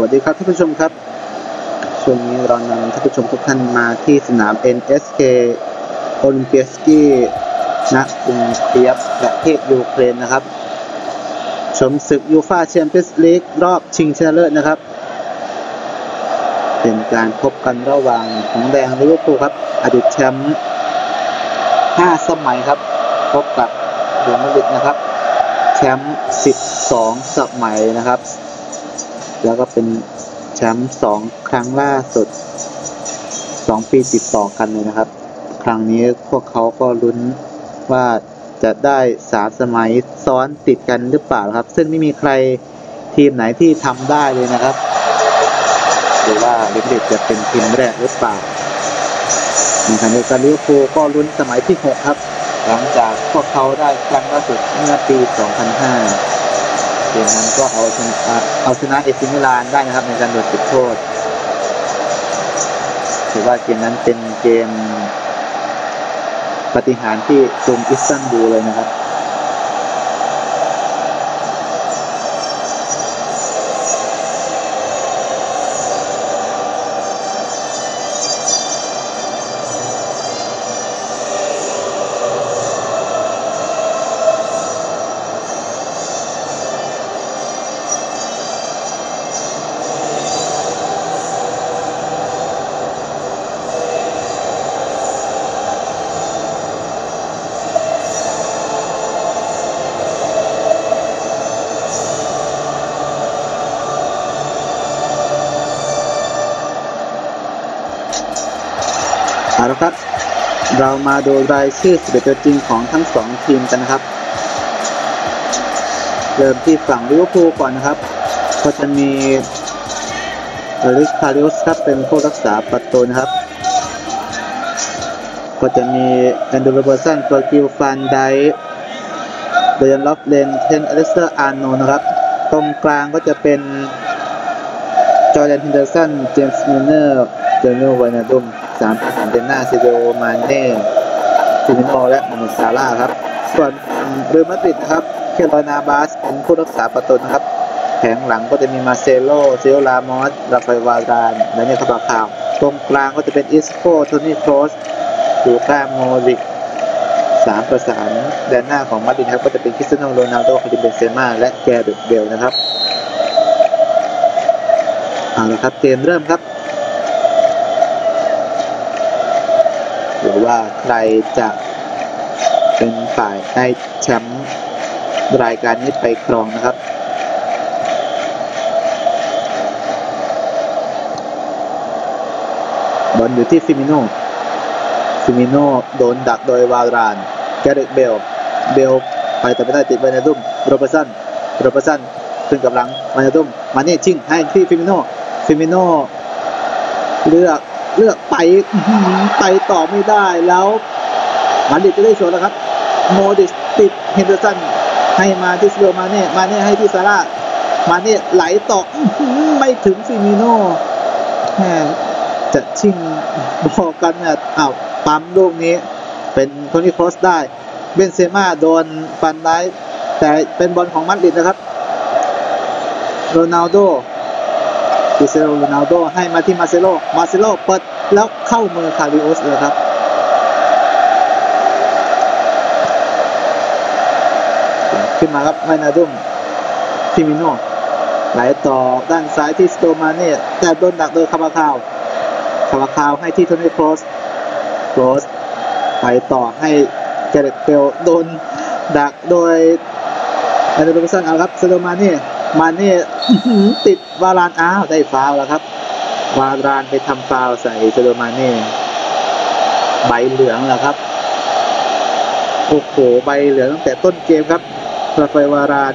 วัสดีครับท่านผู้ชมครับ ช่วงนี้เรานำท่านผู้ชมทุกท่านมาที่สนาม NSK โอลิมเปียสกี้ณกรุงเคียฟประเทศยูเครนนะครับ ชมศึกยูฟาแชมเปี้ยนส์ลีกรอบชิงชนะเลิศนะครับ เป็นการพบกันระหว่างของแดงลิเวอร์พูลครับ อดีตแชมป์5สมัยครับ พบกับเรอัลมาดริดนะครับ แชมป์12 สมัยนะครับ แล้วก็เป็นแชมป์สองครั้งล่าสุด2ปีติดต่อกันเลยนะครับ ครั้งนี้พวกเขาก็ลุ้นว่าจะได้สามสมัยซ้อนติดกันหรือเปล่าครับ ซึ่งไม่มีใครทีมไหนที่ทำได้เลยนะครับหรือว่าลิเวอร์พูลจะเป็นทีมแรกหรือเปล่าในขณะเดียวกันลิเวอร์พูลก็ลุ้นสมัยที่ 6 ครับ หลังจากพวกเขาได้ครั้งล่าสุดเมื่อปี 2005เกมนั้นก็เอาชนะ เอาชนะเอซิมิลานได้นะครับในการโดนจุดโทษถือว่าเกมนั้นเป็นเกมปฏิหารที่กรุงอิสตันบูลเลยนะครับ เรามาดูรายชื่อ11ตัวจริงของทั้งสองทีมกันนะครับ เริ่มที่ฝั่งลิเวอร์พูลก่อนนะครับ ก็จะมีลิสคาริอุสครับเป็นผู้รักษาประตูนะครับ ก็จะมีแอนดูโรเบอร์สันเฟอร์กิลฟันไดเดยันล็อกเลนเทนอเลสเตอร์อาร์โนนะครับ ตรงกลางก็จะเป็นจอร์แดนฮินเดอร์สันเจมส์มิลเนอร์เจอร์โนวานาดุม สามทหารเดนนาเซโดมาเน่ฟิมิโนและมอนซาร่าครับ ส่วนเรอัลมาดริดครับเคโรนาบาสเป็นผู้รักษาประตูนะครับ แผงหลังก็จะมีมาเซโลเซโอลามอสราฟาเอลวารานและเนคาบาคาวตรงกลางก็จะเป็นอิสโกโทนี่โครสลูก้าโมริกสามประสานแดนหน้าของมาดริดครับก็จะเป็นคริสเตียโนโรนัลโดคาริเบนเซม่าและแกเรตเบลนะครับเอาละครับเกมเริ่มครับ ใครจะเป็นฝ่ายได้แชมป์รายการนี้ไปครองนะครับบอลอยู่ที่ฟิมิโนฟิมิโนโดนดักโดยวารานแกเรตเบล เบลไปแต่ไม่ได้ติดไวนาดุมโรเบอร์สันโรเบอร์สันขึ้นกับหลังวานาดุมมาเนี่ชิงให้ที่ฟิมิโนฟิมิโนเลือก เลือกไปไปต่อไม่ได้แล้วมันดิจะได้ชนแล้วครับ โมดิสติดเฮนเดอร์สันให้มาที่ซิโอมาเน่มาเน่ให้ที่ซาร่ามาเน่ไหลต่อไม่ถึงฟิมิโนแหมจะชิงบอกกันเนี่ยอ้าวปั๊มลูกนี้ เป็นโทนี่ครอสได้เบนเซม่าโดนฟันได้แต่เป็นบอลของมาดริดนะครับ โรนัลโด คริสเตียโนโรนัลโดให้มาที่มาเซโลมาเซโลเปิดแล้วเข้ามือคาริโอสเลยครับขึ้นมาครับไมนาดุมฟิมิโนไหลต่อด้านซ้ายที่สโตมาเน่แต่โดนดักโดยคาบาคาวคาบาคาวให้ที่โทนี่โครสโครสไปต่อให้เกเรตเปลโดนดักโดยแอนเดอร์โรเบสันเอาครับสโตมาเน่ มาเน่ติดวารานอ้าวได้ฟาวแล้วครับ วารานไปทำฟาวใส่สโตมาเน่ใบเหลืองแล้วครับโอ้โหใบเหลืองตั้งแต่ต้นเกมครับราฟวาราน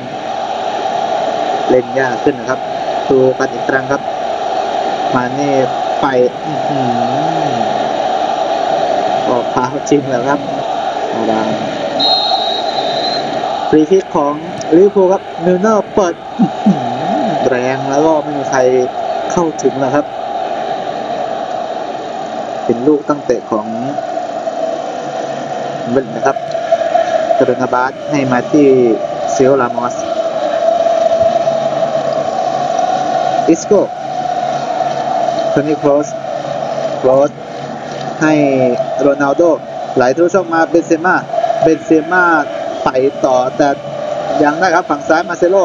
เล่นยากขึ้นนะครับดูกันอีกครั้งครับ มาเน่ไปออกฟาวจริงแล้วครับวารานฟรีคิกของ ลิเวอร์พูลครับมิลเนอร์เปิดแรงแล้วก็ไม่มีใครเข้าถึงแล้วครับ เป็นลูกตั้งเตะของเบนนะครับกรนาบาสให้มาที่เซลลามอสอิสโก้โทนี่โครสครสให้โรนัลโดไหลทะลุช่องมาเบนเซม่าเบนเซม่าไปต่อแต่ ยังได้ครับ ฝั่งซ้ายมาเซโล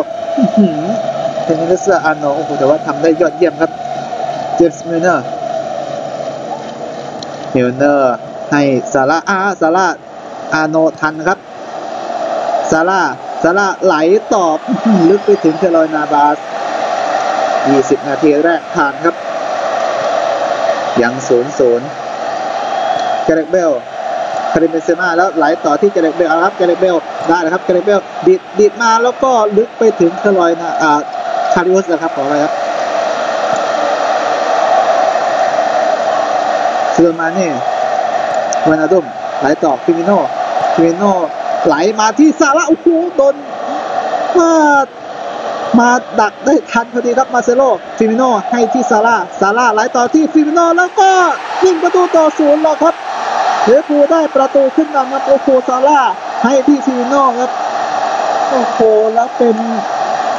เทนนิสอาร์โนโอ้โหแต่ว่าทำได้ยอดเยี่ยมครับ เจมส์มิลเนอร์มิลเนอร์ให้ซาร่าอาซาร่าอาโนทันครับซาร่าซาร่าไหลตอบลึกไปถึงเคโรนาบาส 20 นาทีแรกผ่านครับ ยังศูนย์ศูนย์เกเรกเบลคาริเบนเซมาแล้วไหลต่อที่เกเรกเบลเอาครับเกเรกเบล ได้แล้วครับเกเรเบลดิดดิดมาแล้วก็ลึกไปถึงคโรนาอ่าคาริอุสนะครับขออะไรครับเซอร์มาเน่วานาดุมไหลต่อฟิมิโน่ฟิมิโน่ไหลมาที่ซาร่าโอ้โหโดนมามาดักได้ทันพอดีครับมาเซโลฟิมิโน่ให้ที่ซาร่าซาร่าไหลต่อที่ฟิมิโน่แล้วก็ยิงประตูต่อศูนย์แล้วครับเดยวพูได้ประตูขึ้นนำครับโอ้โหซาร่า ให้ที่ฟิมิโน่ครับโอ้โหแล้วเป็น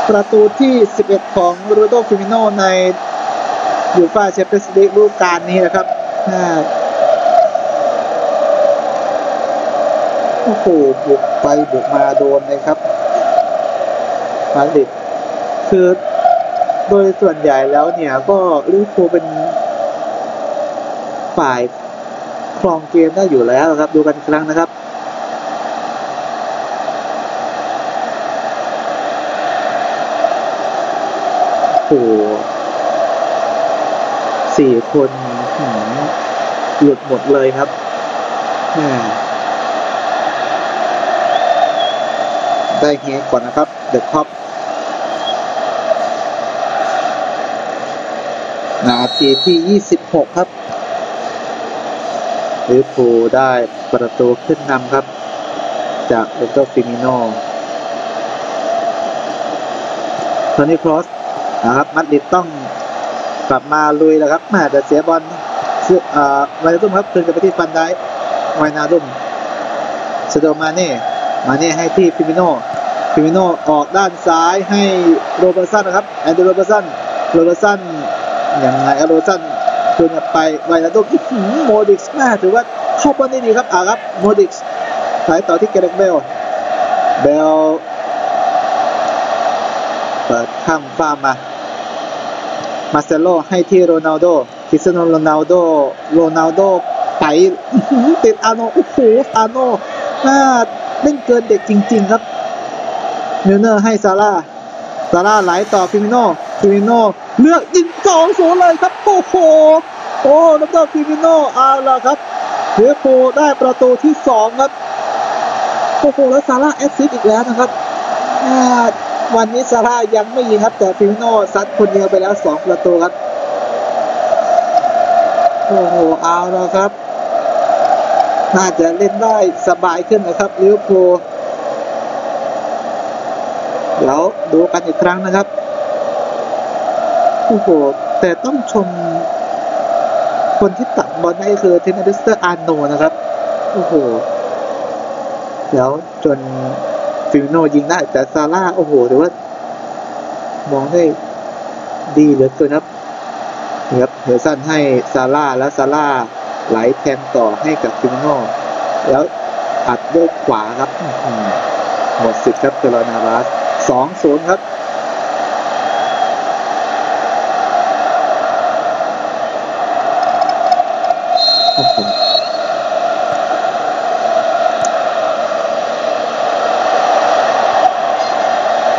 ประตูที่ 11 ของโรโดฟิมิโน่ในยูฟ่าแชมเปี้ยนส์ลีกฤดูกาลนี้นะครับโอ้โหบุกไปบุกมาโดนเลยครับมาดิดคือโดยส่วนใหญ่แล้วเนี่ย ก็ลิเวอร์พูลเป็นฝ่ายครองเกมได้อยู่แล้วครับ ดูกันครั้งนะครับ โหสี่คนหืมหลุดหมดเลยครับได้เฮก่อนนะครับ เดอะท็อปนาทีที่ 26 ครับลิเวอร์พูลได้ประตูขึ้นนำครับ จากเอโตฟิมิโนโทนี่ครอส นะครับมัดริดต้องกลับมาลุยแล้วครับแม่แต่เสียบอลเสื้ออ่าไวนาดุมครับคืนกลับไปที่ฟันได้ไวนาดุมสโดมาเน่มาเน่ให้ที่ฟิมิโนฟิมิโนออกด้านซ้ายให้โรเบอร์สันนะครับแอนเดรโรเบอร์สันโรเบอร์สันยังไงครับโรเบอร์สันคืนกลับไปไวนาดุมโมดิกส์แม่ถือว่าเข้าบอลได้ดีครับอ่าครับโมดิกส์สายต่อที่เกเรกเบลเบลเปิดข้ามฟ้ามา มาเซโลให้ที่โรนัลโดคริสเตียโนโรนัลโดโรนัลโดไปอื้อหือติดอาโนโอ้โหอาโนน่าเล่นเกินเด็กจริง ๆ ครับมิลเนอร์ให้ซาร่าซาร่าไหลต่อฟิมิโนฟิมิโนเลือกยิงสองศูนย์เลยครับโอ้โหโอ้แล้วก็ฟิมิโนเอาละครับเลิเวอร์พูลได้ประตูที่สองครับโอ้โหแล้วซาร่าแอสซิสต์อีกแล้วนะครับอ่า วันนี้ซาร่ายังไม่ยิงครับ แต่ฟิโนซัดคนเดียวไปแล้วสองประตูครับ โอ้โหเอาแล้วครับ น่าจะเล่นได้สบายขึ้นนะครับลิเวอร์พูลเดี๋ยวดูกันอีกครั้งนะครับโอ้โหแต่ต้องชม คนที่ตัดบอลได้คือเทนนิสเตอร์อาร์โนนะครับ โอ้โหแล้วจน ฟิลโนยิงได้ แต่ซาร่าโอ้โหถือว่า มองได้ดีเหลือเกินครับนี่ครับเฮอสันให้ซาร่าแล้วซาร่าไหลแทงต่อให้กับฟิลโนแล้วอัดด้วยขวาครับหมดสิทธิ์ครับเทโรนาบาสสองศูนย์ครับโอ้โห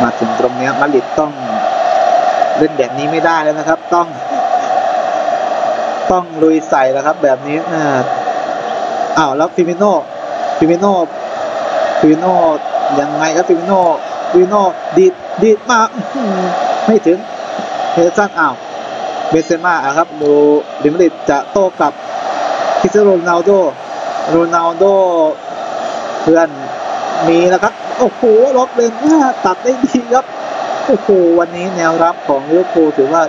มาถึงตรงนี้มาริดต้องเล่นแบบนี้ไม่ได้แล้วนะครับ ต้อง ต้องลุยใส่แล้วครับ แบบนี้อ่าอ้าวแล้วฟิมิโนฟิมิโนฟิมิโนยังไงครับฟิมิโนฟิมิโนดีดดีดมาไม่ถึงเฮซันอ้าวเบเซม่าครับดูดิมาริดจะโต้กับคริสเตียโนโรนัลโดโรนัลโดเพื่อนมีนะครับ โอ้โหล็อกเลนอ่าตัดได้ดีครับ โอ้โหวันนี้แนวรับของลิเวอร์พูลถือว่า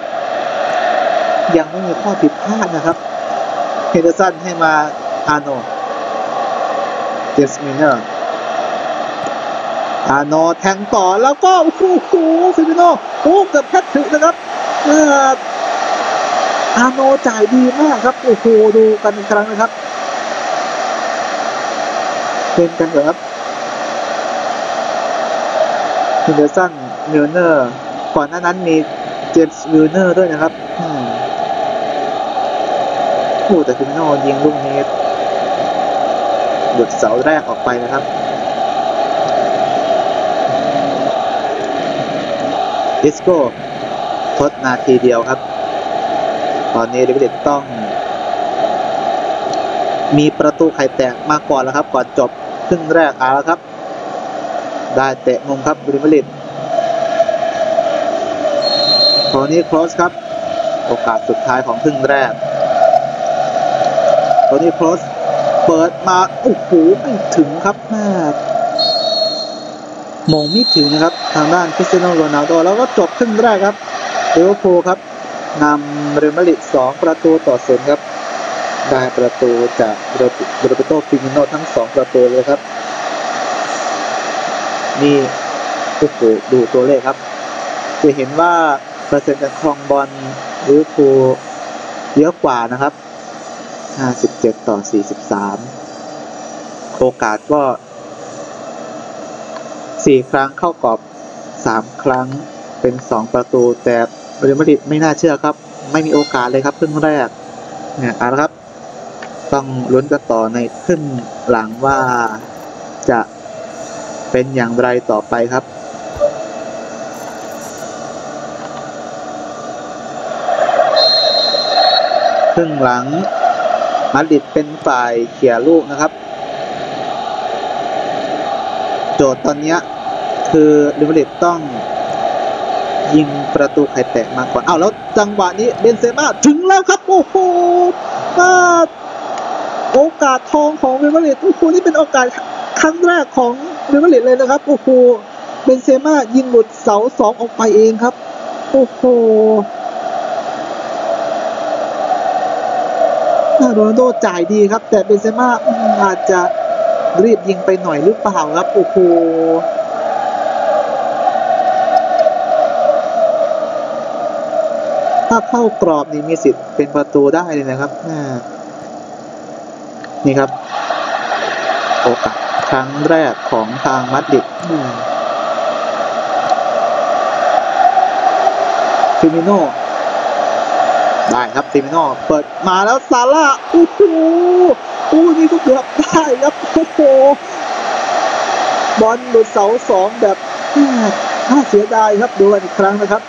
ยังไม่มีข้อผิดพลาดนะครับเฮเดอร์สันให้มาอาโนเจสมิเนอร์อาโนแทงต่อแล้วก็โอ้โหฟิมิโนโอ้เกือบแพทถึกนะครับอออาโนจ่ายดีมากครับโอ้โหดูกันอีกครั้งนะครับเป็นกันเหรอครับ ฮินเดอร์สันมิลเนอร์ ก่อนหน้านั้นมีเจมส์มิลเนอร์ด้วยนะครับโอ้แต่ฟิมิโนยิงลูกนี้หลุดเสาแรกออกไปนะครับ ดิสโก้ทดนาทีเดียวครับ ตอนนี้เดวิดต้อง มีประตูไข่แตกมาก่อนแล้วครับ ก่อนจบครึ่งแรกเอาแล้วครับ ได้เตะมุมครับบริมลิตตอนนี้ครอสครับ โอกาสสุดท้ายของครึ่งแรกตอนนี้ครอสเปิดมาโอ้โหไม่ถึงครับแม่มองไม่ถึงนะครับ ทางด้านคริสเตียโนโรนัลโดแล้วก็จบครึ่งแรกครับเดวโพครับนำเรอัลมาดริดสองประตูต่อศูนย์ครับ ได้ประตูจากโรเบโตฟิมิโนทั้งสองประตูเลยครับ นี่โอ้โหดูตัวเลขครับ จะเห็นว่าเปอร์เซ็นต์การครองบอลลิเวอร์พูลเยอะกว่านะครับ 57 ต่อ 43 โอกาสก็ 4 ครั้งเข้ากรอบ 3 ครั้งเป็น 2 ประตู แต่เรอัลมาดริดไม่น่าเชื่อครับ ไม่มีโอกาสเลยครับครึ่งแรกเนี่ยเอาละครับ ต้องลุ้นกันต่อในครึ่งหลังว่าจะ เป็นอย่างไรต่อไปครับ ครึ่งหลังมาดริดเป็นฝ่ายเขี่ยลูกนะครับ โจทย์ตอนนี้คือลิเวอร์พูลต้องยิงประตูไข่แตกมาก่อน เอาแล้วจังหวะนี้เบนเซม่าถึงแล้วครับ โอ้โหมาโอกาสทองของเรอัลมาโอ้โหนี่เป็นโอกาสครั้งแรกของ เรอัลมาดริดเลยนะครับ โอ้โหเบนเซม่ายิงหลุดเสาสองออกไปเองครับ โอ้โหโรนัลโดจ่ายดีครับ แต่เบนเซม่าอาจจะรีบยิงไปหน่อยหรือเปล่าครับ โอ้โหถ้าเข้ากรอบนี่มีสิทธิ์เป็นประตูได้เลยนะครับ นี่ครับ โอกาส ครั้งแรกของทางมัดดิดฟิมิโนได้ครับฟิมิโนเปิดมาแล้วซาร่าโอ้โหอู้นี่ก็เกือบได้ครับโอ้โหบอลหลุดเสาสองแบบน่าเสียดายครับดูกันอีกครั้งนะครับ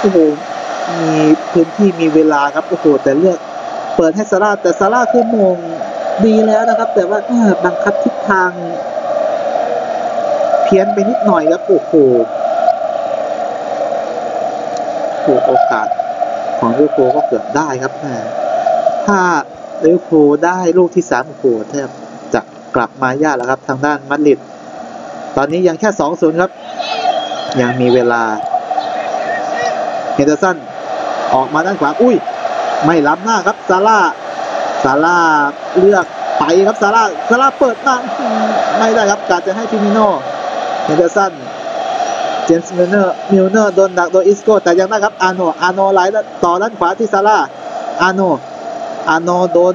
โอ้โหมีพื้นที่มีเวลาครับโอ้โหแต่เลือก เปิดให้ซาร่าแต่ซาร่าคือมง ดีแล้วนะครับ แต่ว่าบังคับทิศทาง เพี้ยนไปนิดหน่อยครับโอ้โหโอกาสของลิเวอร์พูลก็เกือบได้ครับถ้าลิเวอร์พูลได้ลูกที่สามโอ้โหแทบจะกลับมายากแล้วครับทางด้านมาดริดตอนนี้ยังแค่สองศูนย์ครับ ยังมีเวลาเฮนเดอร์สันออกมาด้านขวาอุ้ย ไม่ล้ำหน้าครับซาร่า ซาร่าเลือกไปครับซาร่าซาร่าเปิดมาไม่ได้ครับการจะให้ฟิมิโนเฮนเดอร์สันเจมส์มิลเนอร์มิลเนอร์โดนดักโดยอิสโก้แต่ยังได้ครับอาโนอาโนไหลต่อด้านขวาที่ซาร่าอาโนอาโนโดน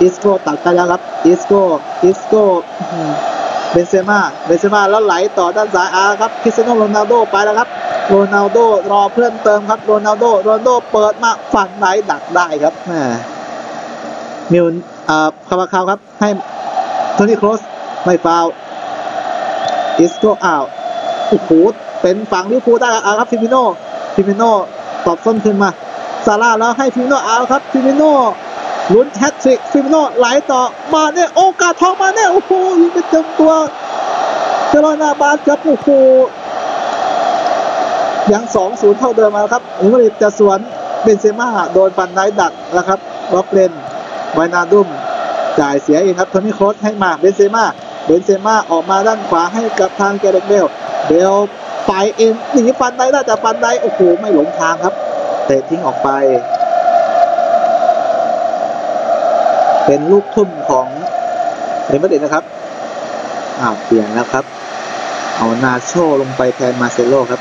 อิสโก้ตัดไปแล้วครับอิสโก้อิสโก้เบนเซม่าเบนเซม่าแล้วไหลต่อด้านซ้ายอาครับคริสเตียโนโรนัลโดไปแล้วครับโรนัลโดรอเพื่อนเติมครับโรนัลโดโรนัลโดเปิดมาฝั่งไหนดักได้ครับแหม มิลอ่าคาบาคาวครับ ให้โทนี่โครสไม่ฟาวอิสโก้อ้าวโอ้โหเป็นฝั่งลิเวอร์พูลได้อาครับฟิมิโนฟิมิโนตอบส้นขึ้นมาซาร่าแล้วให้ฟิมิโนเอาครับฟิมิโนลุ้นแฮตทริกฟิมิโนไหลต่อมาเนี่ยโอกาสทองมาเนี่ยโอ้โหยิงไปเต็มตัวเจรอนาบาสครับโอ้โหยังสองศูนย์เท่าเดิมมาครับอิมริตจะสวนเบนเซม่าโดนปันไนดักแล้วครับล็อกเลน ไวนาดุมจ่ายเสียเองครับโทนี่โครสให้มาเบนเซม่าเบนเซม่าออกมาด้านขวาให้กับทางเกเรตเบลเบลไปเองหนีฟันได้ได้แต่ฟันได้โอ้โหไม่หลงทางครับเตะทิ้งออกไป เป็นลูกทุ่มของเรอัลมาดริดนะครับอ้าวเปลี่ยนแล้วครับ เอานาโชลงไปแทนมาเซโลครับ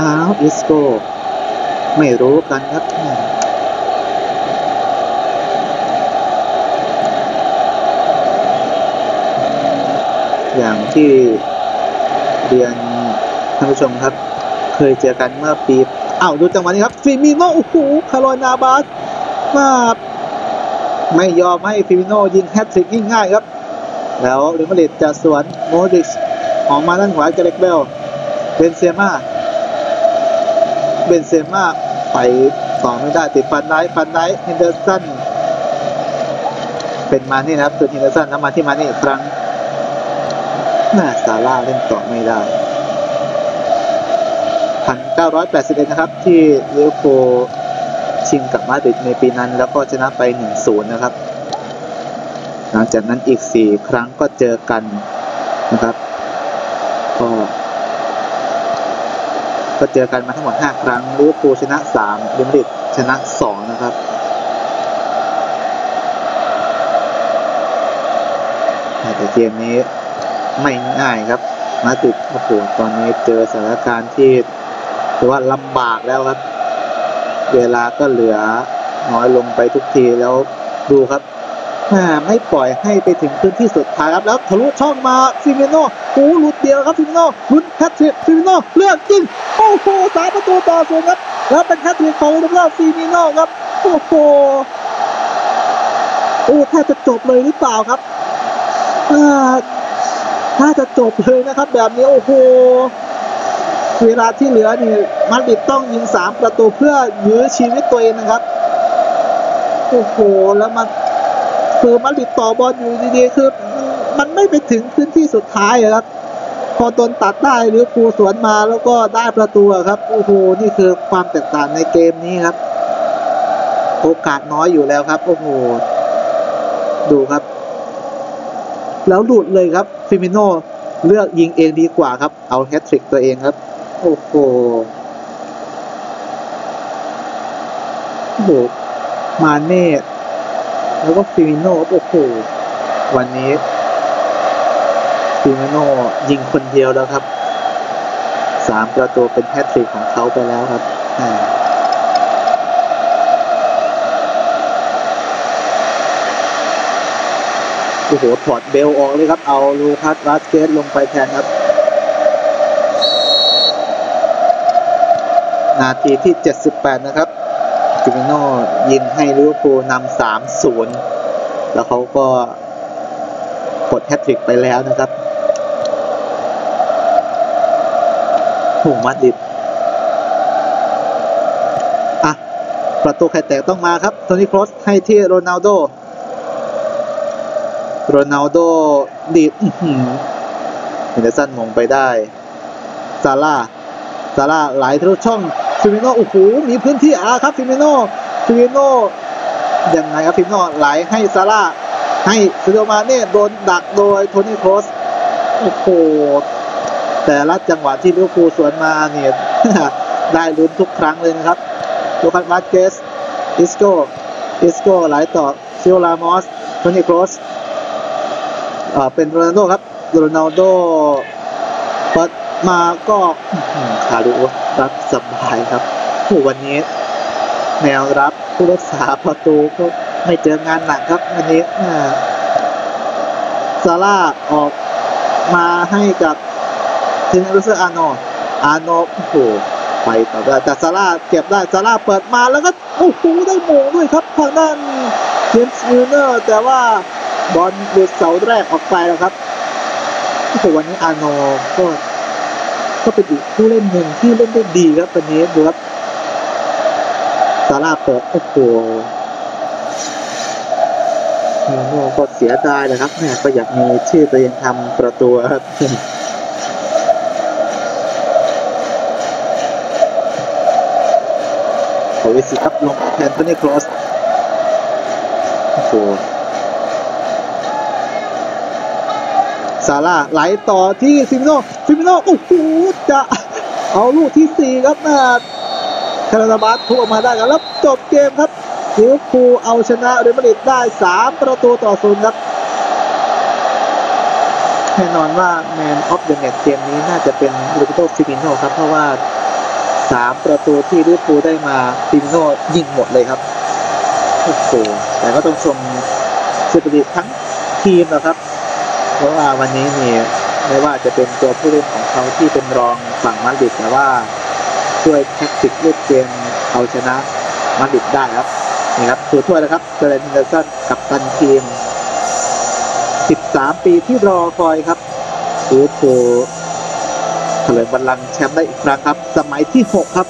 อ้าวอิสโกไม่รู้กันครับอย่างที่เรียนท่านผู้ชมครับ เคยเจอกันเมื่อปีอ้าวดูจังหวะนี้ครับฟิมิโนโอ้โหคารอนาบาสมาไม่ยอมให้ฟิมิโนยิงแฮตทริกง่ายๆครับ แล้วเรอัลมาดริดจะสวนโมดิชออกมาด้านขวาเกเรกเบลเบนเซม่า เบนเซม่าไปต่อไม่ได้ติดฟันไดฟันไดเฮนเดอร์สันเป็นมานี่นะครับตัวเฮนเดอร์สันแล้วมาที่มานี่อีกครั้งน่าซาร่าเล่นต่อไม่ได้ 1981 นะครับ ที่ลิเวอร์พูลชิงกับมาดริดในปีนั้น แล้วก็ชนะไป 1-0 นะครับ หลังจากนั้นอีก 4 ครั้งก็เจอกันนะครับ ก็ ก็เจอกันมาทั้งหมด 5 ครั้งลิเวอร์พูลชนะ3เรอัลมาดริดชนะ 2 นะครับแต่เกมนี้ไม่ง่ายครับมาดริดโอ้โหตอนนี้เจอสถานการณ์ที่ถือว่าลำบากแล้วครับ เวลาก็เหลือน้อยลงไปทุกทีแล้วดูครับไม่ปล่อยให้ไปถึงพื้นที่สุดท้ายครับแล้วทะลุช่องมาฟิเมโน่โอ้หลุดเดียวครับฟิเมโน่ลุ้นแคทเทฟิเมโน่เลือกจริง โอ้โหสามประตูต่อศูนย์ครับ แล้วเป็นแคทเทของดับเบิลฟิเมโน่ครับ โอ้โหโอ้แทบจะจบเลยหรือเปล่าครับถ้าจะจบเลยนะครับ แบบนี้โอ้โหเวลาที่เหลือนี่มาดริดต้องยิงสามประตูเพื่อยื้อชีวิตตัวเองนะครับโอ้โหแล้วมันคือมาดริดต่อบอลอยู่ดีๆคือมันไม่ไปถึงพื้นที่สุดท้ายครับ พอโดนตัดได้หรือปูสวนมาแล้วก็ได้ประตูครับโอ้โหนี่คือความแตกต่างในเกมนี้ครับ โอกาสน้อยอยู่แล้วครับ โอ้โหดูครับ แล้วหลุดเลยครับฟิมิโนเลือกยิงเองดีกว่าครับ เอาแฮตทริกตัวเองครับ โอ้โหโอ้โหมาเน่แล้วก็ฟิมิโนโอ้โหวันนี้ ฟิมิโนยิงคนเดียวแล้วครับสามประตูเป็นแฮตทริกของเขาไปแล้วครับโอ้โหถอดเบลออกเลยครับ เอาลูคัสวาสเกสลงไปแทนครับ นาทีที่ 78 นะครับจิมิโน่ยิงให้ลิเวอร์พูลนำ3-0 แล้วเขาก็กดแฮตทริกไปแล้วนะครับ หูมัดดิดอะ ประตูไข่แตกต้องมาครับโทนี่ครอสให้ที่โรนัลโดโรนัลโดดีดเฮนเดอร์สันมงไปได้ซาร่าซาร่าไหลทะลุช่องฟิมิโนโอ้โหมีพื้นที่อาครับฟิมิโนฟิมิโนยังไงครับฟิมิโนไหลให้ซาร่าให้ซิโดมาเน่โดนดักโดยโทนี่โคสโอ้โห แต่ละจังหวะที่ลิเวอร์พูลสวนมาเนี่ยได้ลุ้นทุกครั้งเลยนะครับลูคัสมาเกสอิสโกอิสโกไหลต่อซิโอลามอสโทนี่โคสอ่าเป็นโรนัลโดครับโรนัลโดเปิดมาก็คาริโอรับสบายครับผู้วันนี้ แนวรับผู้รักษาประตูก็ไม่เจองานหนักครับวันนี้ซาร่าออกมาให้กับ ทีนี้รูเซอร์อาโนอาโนโอ้โหไปต่อได้แต่ซาร่าเก็บได้ซาร่าเปิดมาแล้วก็โอ้โหได้โมงด้วยครับทางด้านเจมส์มิลเนอร์แต่ว่าบอลหลุดเสาแรกออกไปแล้วครับโอ้โหวันนี้อาโนก็ก็เป็นอีกผู้เล่นหนึ่งที่เล่นได้ดีครับวันนี้ดูครับซาร่าเปิดโอ้โหโน่ก็เสียดายนะครับแม่ก็อยากมีชื่อตัวเองทำประตูครับ วสิครับลงแทนโทนี่ครอสโอ้โหซาร่าไหลต่อที่ฟิมิโนฟิมิโนโอ้โหจะเอาลูกที่สี่ครับนะคาราบาสทุกออกมาได้กันแล้วจบเกมครับลิเวอร์พูลเอาชนะเรอัลมาดริดได้ 3 ประตูต่อศูนย์ครับแน่นอนว่าแมนออฟเดอะแมตช์เกมนี้น่าจะเป็นลูกโตฟิมิโนครับ เพราะว่า สามประตูที่ลิเวอร์พูลได้มาฟิมิโน่ยิงหมดเลยครับโอ้โหแต่ก็ต้องชมสปิริตทั้งทีมนะครับ เพราะว่าวันนี้นี่ไม่ว่าจะเป็นตัวผู้เล่นของเขาที่เป็นรองฝั่งมาดริดแต่ว่าด้วยแท็กติกเล่นเกมเอาชนะมาดริดได้ครับนี่ครับถือถ้วยนะครับเจเรนเดอร์สันกับตันทีม 13 ปีที่รอคอยครับลิเวอร์พูล ลิมบัลลังก์แชมป์ได้อีกครั้งครับ สมัยที่ 6 ครับ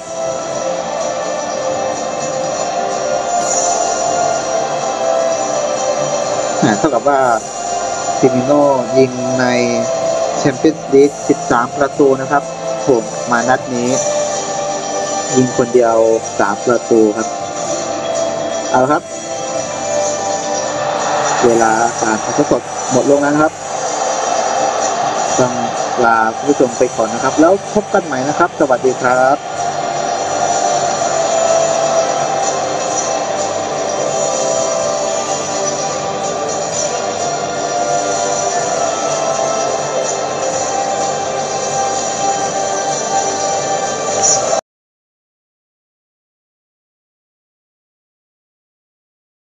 อ่าเท่ากับว่าฟิมิโนยิงในแชมเปี้ยนส์ลีก 13 ประตูนะครับผมมานัดนี้ ยิงคนเดียว 3 ประตูครับ เอาครับ เวลาการถ่าทดสดหมดลงแล้วครับต้อง ลาคุณผู้ชมไปก่อนนะครับ แล้วพบกันใหม่นะครับ สวัสดีครับ